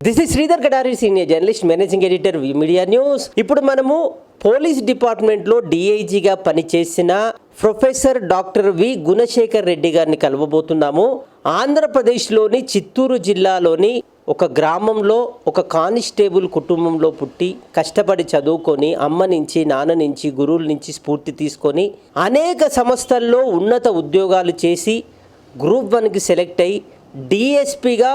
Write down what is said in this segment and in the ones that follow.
This is Sridhar Kadari senior journalist managing editor media news ఇప్పుడు మనము police డిపార్ట్మెంట్లో డిఐజీగా పనిచేసిన professor doctor V Gunasekhar Reddy గారిని కలవబోతున్నాము. ఆంధ్రప్రదేశ్లోని చిత్తూరు జిల్లాలోని ఒక గ్రామంలో ఒక కానిస్టేబుల్ కుటుంబంలో పుట్టి కష్టపడి చదువుకొని అమ్మ నుంచి నాన్న నుంచి గురువుల నుంచి స్ఫూర్తి తీసుకొని అనేక సంస్థల్లో ఉన్నత ఉద్యోగాలు చేసి గ్రూప్ వన్కి సెలెక్ట్ అయ్యి డిఎస్పిగా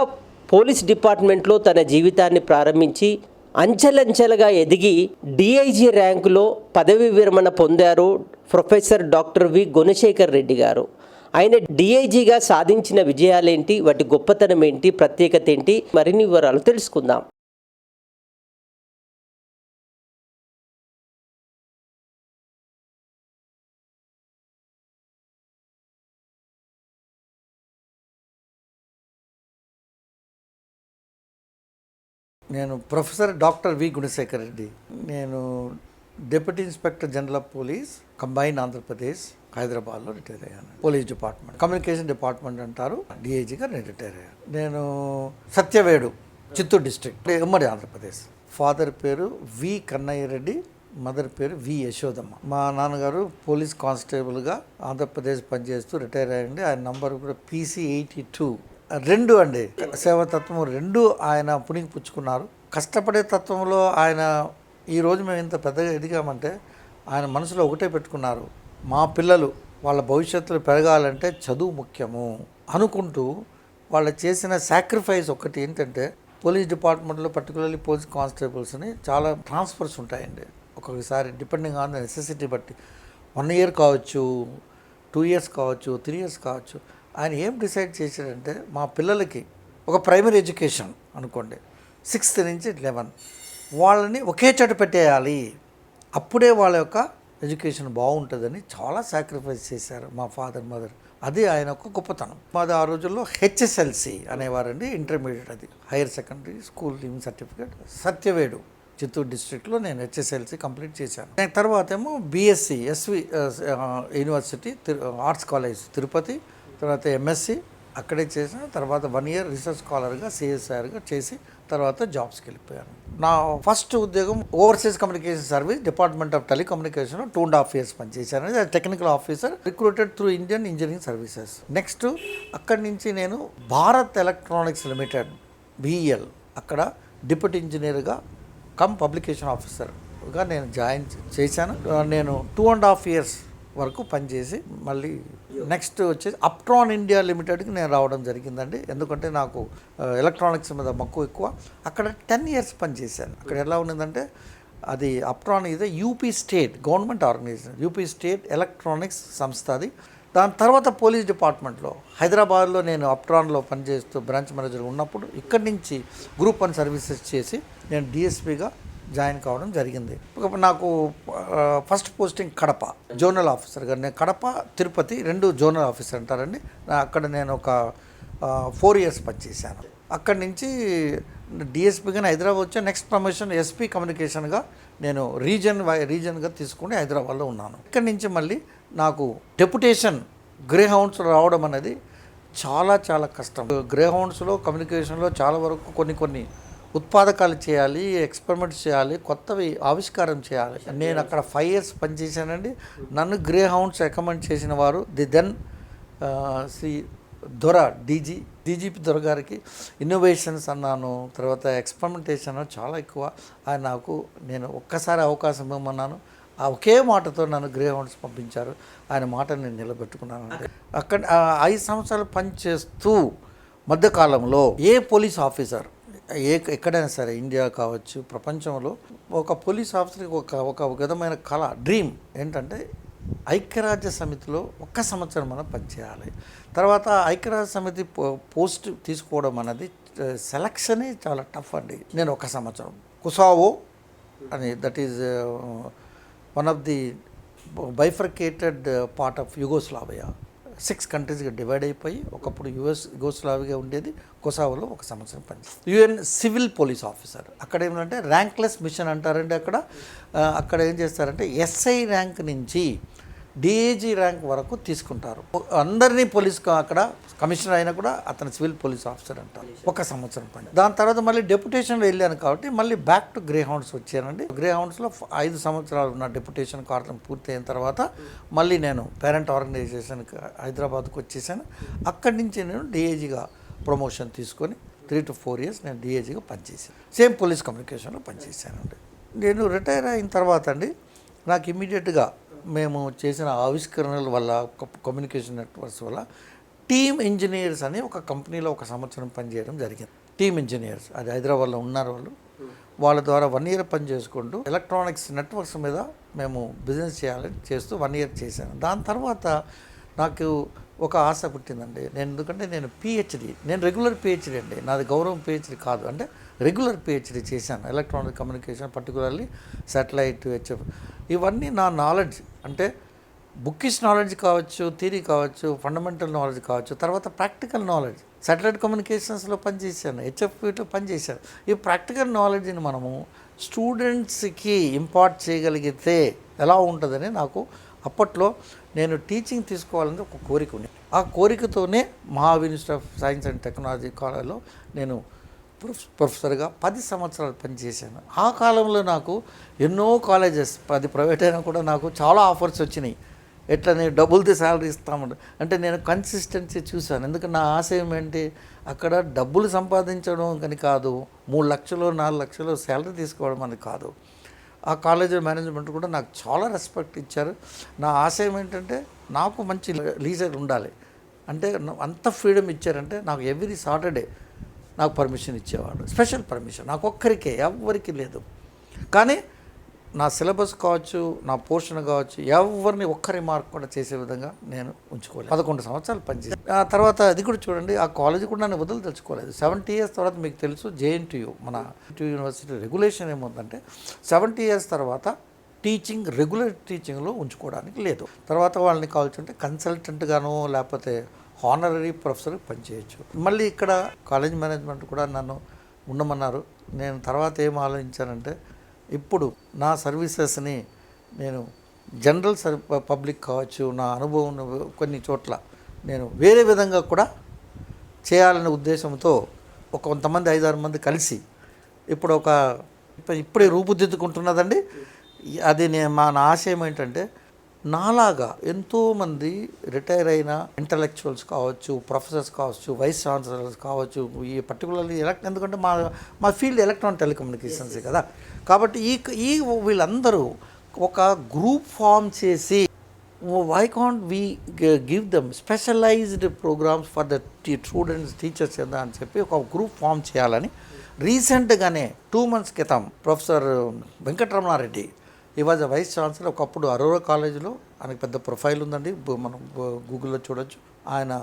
పోలీస్ డిపార్ట్మెంట్లో తన జీవితాన్ని ప్రారంభించి అంచెలంచెలుగా ఎదిగి డిఐజీ ర్యాంకులో పదవి విరమణ పొందారు professor doctor V. Gunasekhar Reddy garu. ఆయన డిఐజీగా సాధించిన విజయాలేంటి? వాటి గొప్పతనం ఏంటి ప్రత్యేకత ఏంటి మరిన్ని వివరాలు తెలుసుకుందాం. నేను professor doctor V Gunasekhar Reddy. నేను deputy inspector general of police combine Andhra Pradesh హైదరాబాద్లో రిటైర్ అయ్యాను. Police department. కమ్యూనికేషన్ డిపార్ట్మెంట్ అంటారు. డిఐజీగా నేను రిటైర్ అయ్యాను. నేను సత్యవేడు చిత్తూరు డిస్ట్రిక్ట్. ఉమ్మడి ఆంధ్రప్రదేశ్. ఫాదర్ పేరు వి కన్నయ్య రెడ్డి మదర్ పేరు వి యశోదమ్మ. మా నాన్నగారు పోలీస్ కానిస్టేబుల్గా ఆంధ్రప్రదేశ్ పనిచేస్తూ రిటైర్ అయ్యండి. ఆయన నంబర్ కూడా పీసీ ఎయిటీ టూ. రెండు అండి. సేవతత్వం రెండు ఆయన పుణికి పుచ్చుకున్నారు. కష్టపడే తత్వంలో ఆయన ఈ రోజు మేము ఇంత పెద్దగా ఎదిగామంటే ఆయన మనసులో ఒకటే పెట్టుకున్నారు. మా పిల్లలు వాళ్ళ భవిష్యత్తులో పెరగాలంటే చదువు ముఖ్యము అనుకుంటూ వాళ్ళు చేసిన సాక్రిఫైస్ ఒకటి ఏంటంటే పోలీస్ డిపార్ట్మెంట్లో పర్టికులర్లీ పోలీస్ కానిస్టేబుల్స్ని చాలా ట్రాన్స్ఫర్స్ ఉంటాయండి. ఒక్కొక్కసారి డిపెండింగ్ ఆన్ ద నెసెసిటీ బట్టి. వన్ ఇయర్ కావచ్చు టూ ఇయర్స్ కావచ్చు త్రీ ఇయర్స్ కావచ్చు. ఆయన ఏం డిసైడ్ చేశాడంటే మా పిల్లలకి ఒక ప్రైమరీ ఎడ్యుకేషన్ అనుకోండి సిక్స్త్ నుంచి లెవెన్. వాళ్ళని ఒకే చోట పెట్టేయాలి. అప్పుడే వాళ్ళ యొక్క ఎడ్యుకేషన్ బాగుంటుందని చాలా సాక్రిఫైస్ చేశారు మా ఫాదర్ మదర్. అది ఆయన ఒక గొప్పతనం. మాది ఆ రోజుల్లో హెచ్ఎస్ఎల్సి అనేవారండి ఇంటర్మీడియట్ అది. Higher secondary school leaving certificate. Satyavedu Chittoor డిస్ట్రిక్ట్లో నేను హెచ్ఎస్ఎల్సి కంప్లీట్ చేశాను. నేను తర్వాత ఏమో బీఎస్సీ ఎస్వి యూనివర్సిటీ తిరు- ఆర్ట్స్ కాలేజ్ తిరుపతి తర్వాత ఎంఎస్సి అక్కడే చేసిన తర్వాత వన్ ఇయర్ రీసెర్చ్ స్కాలర్గా సిఎస్ఆర్గా చేసి తర్వాత జాబ్స్కి వెళ్ళిపోయాను. నా ఫస్ట్ ఉద్యోగం overseas communication service department of telecommunication two and half years పనిచేశాను. అది technical officer recruited through Indian engineering services next అక్కడి నుంచి నేను భారత్ ఎలక్ట్రానిక్స్ లిమిటెడ్ బిఈఎల్ అక్కడ డిప్యూటీ ఇంజనీర్గా కమ్ పబ్లికేషన్ ఆఫీసర్గా నేను జాయిన్ చేశాను. నేను టూ అండ్ హాఫ్ ఇయర్స్ వరకు పనిచేసి మళ్ళీ నెక్స్ట్ వచ్చేసి అప్ట్రాన్ ఇండియా లిమిటెడ్కి నేను రావడం జరిగిందండి. ఎందుకంటే నాకు ఎలక్ట్రానిక్స్ మీద మక్కువ ఎక్కువ. అక్కడ టెన్ ఇయర్స్ పనిచేశాను. అక్కడ ఎలా ఉన్నదంటే అది అప్ట్రాన్ ఇది UP state government organisation UP state electronics సంస్థ అది. దాని తర్వాత పోలీస్ డిపార్ట్మెంట్లో హైదరాబాద్లో నేను అప్ట్రాన్లో పనిచేస్తూ బ్రాంచ్ మేనేజర్ ఉన్నప్పుడు ఇక్కడి నుంచి గ్రూప్ వన్ సర్వీసెస్ చేసి నేను డిఎస్పీగా జాయిన్ కావడం జరిగింది. నాకు ఫస్ట్ పోస్టింగ్ కడప జోనల్ ఆఫీసర్గా నేను కడప తిరుపతి రెండు జోనల్ ఆఫీసర్ అంటారండి. అక్కడ నేను ఒక ఫోర్ ఇయర్స్ పనిచేశాను. అక్కడి నుంచి డిఎస్పీగా హైదరాబాద్ వచ్చా నెక్స్ట్ ప్రమోషన్ ఎస్పీ కమ్యూనికేషన్గా నేను రీజన్ వై రీజన్గా తీసుకుని హైదరాబాద్లో ఉన్నాను. ఇక్కడి నుంచి మళ్ళీ నాకు డెప్యుటేషన్ గ్రే హౌండ్స్ రావడం అనేది చాలా చాలా కష్టం. గ్రే హౌండ్స్లో కమ్యూనికేషన్లో చాలా వరకు కొన్ని కొన్ని ఉత్పాదకాలు చేయాలి ఎక్స్పెరిమెంట్స్ చేయాలి కొత్తవి ఆవిష్కారం చేయాలి. నేను అక్కడ ఫైవ్ ఇయర్స్ పనిచేశానండి నన్ను గ్రే హౌండ్స్ రికమెండ్ చేసిన వారు ది దెన్ శ్రీ దొర డీజీ డీజీపీ దొర గారికి ఇన్నోవేషన్స్ అన్నాను తర్వాత ఎక్స్పెరిమెంటేషన్ చాలా ఎక్కువ. ఆయన నాకు నేను ఒక్కసారి అవకాశం ఇవ్వమన్నాను. ఆ ఒకే మాటతో నన్ను గ్రే హౌండ్స్ పంపించారు. ఆయన మాట నేను నిలబెట్టుకున్నాను అక్కడ ఐదు సంవత్సరాలు పనిచేస్తూ మధ్యకాలంలో ఏ పోలీస్ ఆఫీసర్ ఏ ఎక్కడైనా సరే ఇండియా కావచ్చు ప్రపంచంలో ఒక పోలీస్ ఆఫీసర్కి ఒక ఒక విధమైన కళ డ్రీమ్ ఏంటంటే ఐక్యరాజ్య సమితిలో ఒక్క సంవత్సరం మనం పనిచేయాలి. తర్వాత ఐక్యరాజ్య సమితి పో- పోస్ట్ తీసుకోవడం అనేది సెలక్షనే చాలా టఫ్ అండి. నేను ఒక సంవత్సరం. కుసావో అని that is one of the bifurcated part of Yugoslavia. Six కంట్రీస్గా divide అయిపోయి ఒకప్పుడు యుఎస్ గోస్లావిగా ఉండేది కొసావోలో ఒక సంవత్సరం పనిచేస్తుంది యుఎన్ సివిల్ పోలీస్ ఆఫీసర్ అక్కడ ఏమంటే ర్యాంక్లెస్ మిషన్ అంటారండి అక్కడ. అక్కడ ఏం చేస్తారంటే ఎస్ఐ ర్యాంక్ నుంచి డిఏజీ ర్యాంక్ వరకు తీసుకుంటారు. అందరినీ పోలీస్ అక్కడ కమిషనర్ అయినా కూడా అతను సివిల్ పోలీస్ ఆఫీసర్ అంటారు. ఒక సంవత్సరం పని. దాని తర్వాత మళ్ళీ డెప్యుటేషన్లో వెళ్ళాను కాబట్టి మళ్ళీ బ్యాక్ టు గ్రే హౌండ్స్ వచ్చానండి. గ్రే హౌండ్స్లో ఐదు సంవత్సరాలు ఉన్న డెప్యుటేషన్ కారణం పూర్తి అయిన తర్వాత మళ్ళీ నేను పేరెంట్ ఆర్గనైజేషన్కి హైదరాబాద్కు వచ్చేసాను. అక్కడి నుంచి నేను డిఏజీగా ప్రమోషన్ తీసుకొని త్రీ టు ఫోర్ ఇయర్స్ నేను డిఏజీగా పనిచేశాను. సేమ్ పోలీస్ కమ్యూనికేషన్లో పనిచేశానండి. నేను రిటైర్ అయిన తర్వాత అండి నాకు ఇమీడియట్గా మేము చేసిన ఆవిష్కరణల వల్ల కమ్యూనికేషన్ నెట్వర్క్స్ వల్ల టీమ్ ఇంజనీర్స్ అని ఒక కంపెనీలో ఒక సంవత్సరం పనిచేయడం జరిగింది. Team engineers. అది హైదరాబాద్లో ఉన్నారు వాళ్ళు. వాళ్ళ ద్వారా వన్ ఇయర్ పని చేసుకుంటూ ఎలక్ట్రానిక్స్ నెట్వర్క్స్ మీద మేము బిజినెస్ చేయాలని చేస్తూ వన్ ఇయర్ చేశాను. దాని తర్వాత నాకు ఒక ఆశ పుట్టిందండి. నేను ఎందుకంటే నేను పిహెచ్డి నేను రెగ్యులర్ పిహెచ్డి అండి. నాది గౌరవం పిహెచ్డి కాదు. అంటే రెగ్యులర్ పిహెచ్డి చేశాను. Electronic communication particularly satellite HF ఇవన్నీ నా నాలెడ్జ్ అంటే బుక్కిష్ నాలెడ్జ్ కావచ్చు థీరీ కావచ్చు ఫండమెంటల్ నాలెడ్జ్ కావచ్చు తర్వాత ప్రాక్టికల్ నాలెడ్జ్. సాటిలైట్ కమ్యూనికేషన్స్లో పనిచేశాను హెచ్ఎఫ్లో పనిచేశాను. ఈ ప్రాక్టికల్ నాలెడ్జ్ని మనము స్టూడెంట్స్కి ఇంపార్ట్ చేయగలిగితే ఎలా ఉంటుందని నాకు అప్పట్లో నేను టీచింగ్ తీసుకోవాలని ఒక కోరిక ఉంది ఆ కోరికతోనే Maha institute of science and technology కాలేజ్లో నేను ప్రొఫెసర్గా పది సంవత్సరాలు పనిచేశాను. ఆ కాలంలో నాకు ఎన్నో కాలేజెస్ పది ప్రైవేట్ అయినా కూడా నాకు చాలా ఆఫర్స్ వచ్చినాయి. ఎట్లా నేను డబ్బులతో శాలరీ ఇస్తామంట అంటే నేను కన్సిస్టెన్సీ చూశాను. ఎందుకంటే నా ఆశయం ఏంటి? అక్కడ డబ్బులు సంపాదించడం కానీ కాదు మూడు లక్షలు నాలుగు లక్షలు శాలరీ తీసుకోవడం అని కాదు. ఆ కాలేజ్ మేనేజ్మెంట్ కూడా నాకు చాలా రెస్పెక్ట్ ఇచ్చారు. నా ఆశయం ఏంటంటే నాకు మంచి లీజర్ ఉండాలి. అంటే అంత ఫ్రీడమ్ ఇచ్చారంటే నాకు ఎవ్రీ సాటర్డే నాకు పర్మిషన్ ఇచ్చేవాడు స్పెషల్ పర్మిషన్ నాకు ఒక్కరికే ఎవ్వరికి లేదు. కానీ నా సిలబస్ కావచ్చు నా పోర్షన్ కావచ్చు ఎవరిని ఒక్కరి మార్క్ కూడా చేసే విధంగా నేను ఉంచుకోలేదు. పదకొండు సంవత్సరాలు పనిచేసి. ఆ తర్వాత అది కూడా చూడండి ఆ కాలేజీ కూడా నేను వదిలి తెలుసుకోలేదు సెవెంటీ ఇయర్స్ తర్వాత మీకు తెలుసు జేఎన్టీయూ మన యూనివర్సిటీ రెగ్యులేషన్ ఏముందంటే సెవెంటీ ఇయర్స్ తర్వాత టీచింగ్ రెగ్యులర్ టీచింగ్లో ఉంచుకోవడానికి లేదు. తర్వాత వాళ్ళని కావాల్సింటే కన్సల్టెంట్గాను లేకపోతే హానరీ ప్రొఫెసర్ పనిచేయచ్చు మళ్ళీ ఇక్కడ కాలేజ్ మేనేజ్మెంట్ కూడా నన్ను ఉండమన్నారు. నేను తర్వాత ఏం ఆలోచించానంటే ఇప్పుడు నా సర్వీసెస్ని నేను జనరల్ సర్ పబ్లిక్ కావచ్చు నా అనుభవం కొన్ని చోట్ల నేను వేరే విధంగా కూడా చేయాలనే ఉద్దేశంతో ఒక కొంతమంది ఐదారు మంది కలిసి ఇప్పుడు ఒక ఇప్పుడే రూపుదిద్దుకుంటున్నదండి. అది నేను మా నా ఆశయం ఏంటంటే నాలాగా ఎంతోమంది రిటైర్ అయిన ఇంటలెక్చువల్స్ కావచ్చు ప్రొఫెసర్స్ కావచ్చు వైస్ ఛాన్సలర్స్ కావచ్చు. ఈ పర్టికులర్లీ ఎలక్ట్ ఎందుకంటే మా మా ఫీల్డ్ ఎలక్ట్రానిక్ టెలికమ్యూనికేషన్స్ కదా. కాబట్టి ఈ ఈ వీళ్ళందరూ ఒక గ్రూప్ ఫామ్ చేసి why can't we give them specialised programmes for the students teachers కదా అని చెప్పి ఒక గ్రూప్ ఫామ్ చేయాలని రీసెంట్గానే టూ మంత్స్ క్రితం ప్రొఫెసర్ వెంకటరమణారెడ్డి ఈ వాజ్ వైస్ ఛాన్సలర్ ఒకప్పుడు అరోరా కాలేజీలో ఆయనకు పెద్ద ప్రొఫైల్ ఉందండి. మనం గూగుల్లో చూడొచ్చు. ఆయన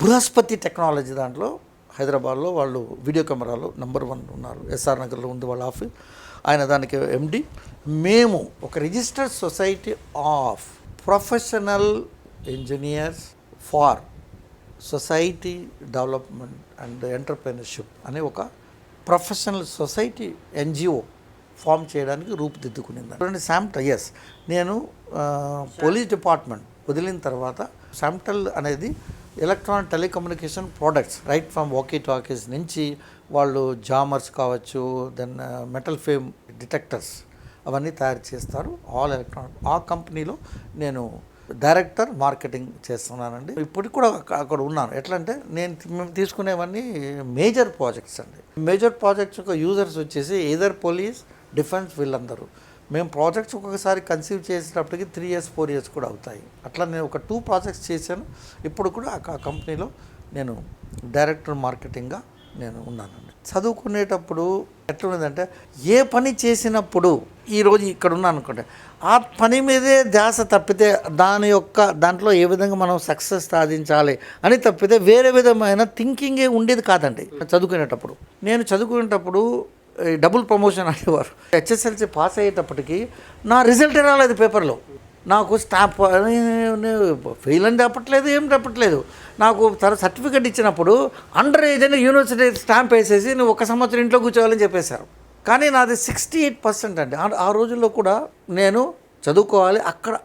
బృహస్పతి టెక్నాలజీ దాంట్లో హైదరాబాద్లో వాళ్ళు వీడియో కెమెరాలో నెంబర్ వన్ ఉన్నారు. ఎస్ఆర్ నగర్లో ఉంది వాళ్ళ ఆఫీస్ ఆయన దానికి ఎండి మేము ఒక registered society of professional engineers for society development and entrepreneurship అనే ఒక ప్రొఫెషనల్ సొసైటీ ఎన్జిఓ ఫామ్ చేయడానికి రూపుదిద్దుకునేది చూడండి శాంట ఎస్ నేను పోలీస్ డిపార్ట్మెంట్ వదిలిన తర్వాత శాంప్టల్ అనేది electronic telecommunication products right from walkie talkies నుంచి వాళ్ళు జామర్స్ కావచ్చు దెన్ మెటల్ ఫేమ్ డిటెక్టర్స్ అవన్నీ తయారు చేస్తారు. ఆల్ ఎలక్ట్రానిక్ ఆ కంపెనీలో నేను డైరెక్టర్ మార్కెటింగ్ చేస్తున్నానండి. ఇప్పటికి కూడా అక్కడ ఉన్నాను. ఎట్లా అంటే నేను మేము తీసుకునేవన్నీ మేజర్ ప్రాజెక్ట్స్ అండి. మేజర్ ప్రాజెక్ట్స్ యొక్క యూజర్స్ వచ్చేసి ఏదర్ పోలీస్ డిఫెన్స్ వీళ్ళందరూ. మేము ప్రాజెక్ట్స్ ఒక్కొక్కసారి కన్సీవ్ చేసేటప్పటికి త్రీ ఇయర్స్ ఫోర్ ఇయర్స్ కూడా అవుతాయి. అట్లా నేను ఒక టూ ప్రాజెక్ట్స్ చేశాను. ఇప్పుడు కూడా ఆ కంపెనీలో నేను డైరెక్టర్ మార్కెటింగ్గా నేను ఉన్నానండి. చదువుకునేటప్పుడు ఎట్లున్నదంటే ఏ పని చేసినప్పుడు ఈరోజు ఇక్కడ ఉన్నాను అనుకోండి ఆ పని మీదే ధ్యాస తప్పితే దాని యొక్క దాంట్లో ఏ విధంగా మనం సక్సెస్ సాధించాలి అని తప్పితే వేరే విధమైన థింకింగే ఉండేది కాదండి. చదువుకునేటప్పుడు. నేను చదువుకునేటప్పుడు డబుల్ ప్రమోషన్ అనేవారు. హెచ్ఎస్ఎల్సి పాస్ అయ్యేటప్పటికి నా రిజల్ట్ రాలేదు పేపర్లో. నాకు స్టాంప్ ఫెయిల్ అని చెప్పట్లేదు ఏం చెప్పట్లేదు నాకు తర్వాత సర్టిఫికెట్ ఇచ్చినప్పుడు అండర్ ఏజ్ అని యూనివర్సిటీ స్టాంప్ వేసేసి నువ్వు ఒక సంవత్సరం ఇంట్లో కూర్చోవాలని చెప్పేశారు. కానీ నాది సిక్స్టీ ఎయిట్ పర్సెంట్ అండి. ఆ- రోజుల్లో కూడా నేను చదువుకోవాలి అక్కడ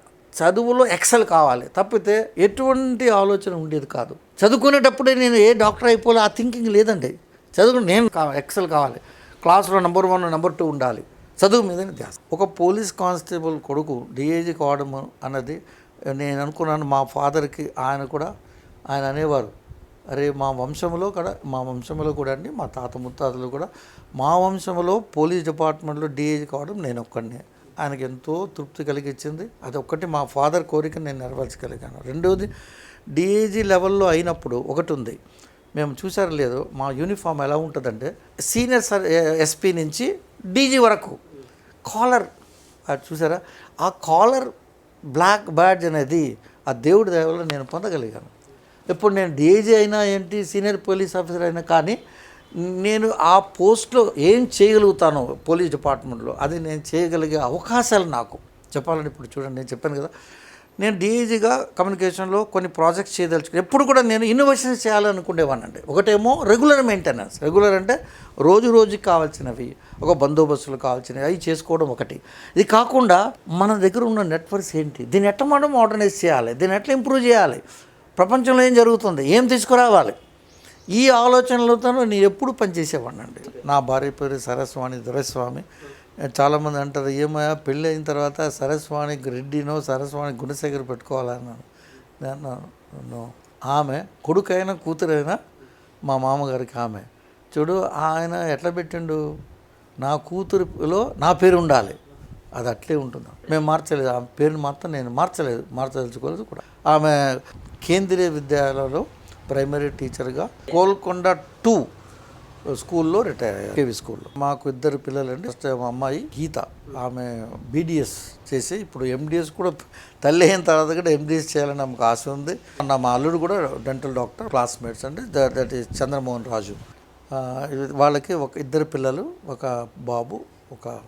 చదువులో ఎక్సెల్ కావాలి. తప్పితే ఎటువంటి ఆలోచన ఉండేది కాదు. చదువుకునేటప్పుడే నేను ఏ డాక్టర్ అయిపోలే ఆ థింకింగ్ లేదండి. చదువు నేను కావాలి ఎక్సెల్ కావాలి. క్లాస్లో నెంబర్ వన్ నెంబర్ టూ ఉండాలి. చదువు మీదనే ధ్యాస. ఒక పోలీస్ కానిస్టేబుల్ కొడుకు డిఐజీ కావడం అన్నది నేను అనుకున్నాను. మా ఫాదర్కి ఆయన కూడా ఆయన అనేవారు. అరే మా వంశంలో కూడా మా వంశంలో కూడా అండి మా తాత ముత్తాతలు కూడా మా వంశంలో పోలీస్ డిపార్ట్మెంట్లో డిఐజీ కావడం నేను ఒక్కడినే. ఆయనకి ఎంతో తృప్తి కలిగించింది. అది ఒక్కటి మా ఫాదర్ కోరిక నేను నెరవేర్చగలిగాను. రెండవది డిఐజీ లెవెల్లో అయినప్పుడు ఒకటి ఉంది. మేము చూసారు లేదు మా యూనిఫామ్ ఎలా ఉంటుందంటే సీనియర్ సర్ ఎస్పీ నుంచి డీజీ వరకు. కాలర్ అది చూసారా ఆ కాలర్ బ్లాక్ బ్యాడ్జ్ అనేది ఆ దేవుడి దయవల్ల నేను పొందగలిగాను. ఇప్పుడు నేను డీజీ అయినా ఏంటి సీనియర్ పోలీస్ ఆఫీసర్ అయినా కానీ నేను ఆ పోస్ట్లో ఏం చేయగలుగుతాను పోలీస్ డిపార్ట్మెంట్లో అది నేను చేయగలిగే అవకాశాలు నాకు. చెప్పాలని ఇప్పుడు చూడండి నేను చెప్పాను కదా నేను డీఈజీగా కమ్యూనికేషన్లో కొన్ని ప్రాజెక్ట్స్ చేయదలుచుకుని ఎప్పుడు కూడా నేను ఇన్నోవేషన్స్ చేయాలనుకునేవానండి ఒకటేమో రెగ్యులర్ మెయింటెనెన్స్. రెగ్యులర్ అంటే రోజు రోజుకి కావాల్సినవి ఒక బందోబస్తులు కావాల్సినవి అవి చేసుకోవడం ఒకటి. ఇది కాకుండా మన దగ్గర ఉన్న నెట్వర్క్స్ ఏంటి? దీన్ని ఎట్లా మనం మోడర్నైజ్ చేయాలి? దీన్ని ఎట్లా ఇంప్రూవ్ చేయాలి? ప్రపంచంలో ఏం జరుగుతుంది? ఏం తీసుకురావాలి? ఈ ఆలోచనలతో నేను ఎప్పుడు పనిచేసేవాడిని అండి నా భార్య పేరు సరస్వామి దురస్వామి. చాలామంది అంటారు ఏమయ్యా పెళ్ళి అయిన తర్వాత సరస్వాణి రెడ్డినో సరస్వాణి గుణశేఖర్ పెట్టుకోవాలన్నాను నేను ఆమె కొడుకైనా కూతురైనా మా మామగారికి ఆమె. చూడు ఆయన ఎట్లా పెట్టిండు? నా కూతురులో నా పేరు ఉండాలి. అది అట్లే ఉంటుంది? మేము మార్చలేదు. ఆమె పేరుని మాత్రం నేను మార్చలేదు. మార్చదలుచుకోలేదు కూడా. ఆమె కేంద్రీయ విద్యాలయంలో ప్రైమరీ టీచర్గా కోల్కొండ టూ స్కూల్లో రిటైర్ అయ్యారు. కేవీ స్కూల్లో. మాకు ఇద్దరు పిల్లలండి. ఫస్ట్ మా అమ్మాయి గీత. ఆమె బీడిఎస్ చేసి ఇప్పుడు ఎండిఎస్ కూడా తల్లి అయిన తర్వాత కూడా ఎండిఎస్ చేయాలని ఆమెకు ఆశ ఉంది. నా మా అల్లుడు కూడా డెంటల్ డాక్టర్ క్లాస్మేట్స్ అండి. That is Chandramohan Raju. వాళ్ళకి ఒక ఇద్దరు పిల్లలు ఒక బాబు ఒక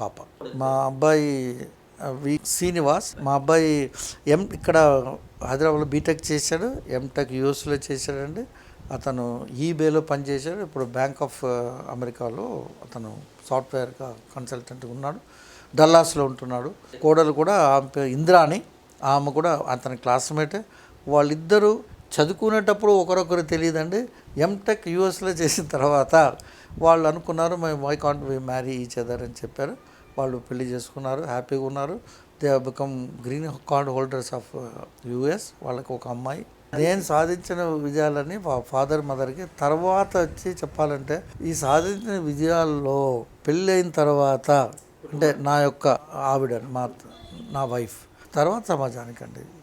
పాప. మా అబ్బాయి వి శ్రీనివాస్. మా అబ్బాయి ఎం ఇక్కడ హైదరాబాద్లో బీటెక్ చేశాడు ఎంటెక్ యూఎస్లో చేశాడండి. అతను ఈబేలో పనిచేశాడు. ఇప్పుడు బ్యాంక్ ఆఫ్ అమెరికాలో అతను సాఫ్ట్వేర్ కన్సల్టెంట్గా ఉన్నాడు. డల్లాస్లో ఉంటున్నాడు. కోడలు కూడా ఆమె ఇంద్రాణి. ఆమె కూడా అతని క్లాస్మేటే వాళ్ళిద్దరూ చదువుకునేటప్పుడు ఒకరొకరు తెలియదండి. ఎంటెక్ యూఎస్లో చేసిన తర్వాత వాళ్ళు అనుకున్నారు మేము why can't we marry each other అని చెప్పారు. వాళ్ళు పెళ్ళి చేసుకున్నారు హ్యాపీగా ఉన్నారు. They become green card holders of US వాళ్ళకి ఒక అమ్మాయి. నేను సాధించిన విజయాలని మా ఫాదర్ మదర్కి తర్వాత వచ్చి చెప్పాలంటే ఈ సాధించిన విజయాల్లో పెళ్ళి అయిన తర్వాత అంటే నా యొక్క ఆవిడ మా నా వైఫ్ తర్వాత సమాజానికండి.